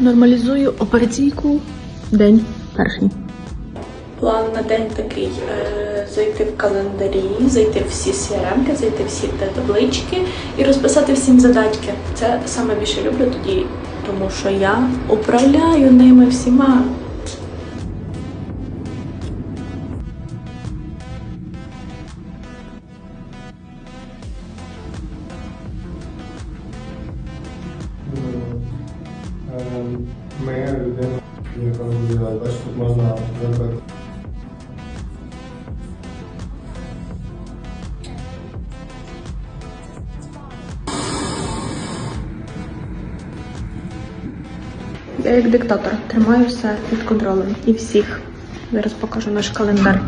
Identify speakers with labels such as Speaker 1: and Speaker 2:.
Speaker 1: Нормалізую операційку. День перший.
Speaker 2: План на день такий: е, зайти в календарі, зайти всі CRM, зайти всі таблички і розписати всім задачки. Це саме більше люблю тоді, тому що я управляю ними всіма.
Speaker 3: Ем, Ми людина, яка буде бачиш, тут можна зробити.
Speaker 1: Я як диктатор тримаю все під контролем і всіх. Зараз покажу наш календар.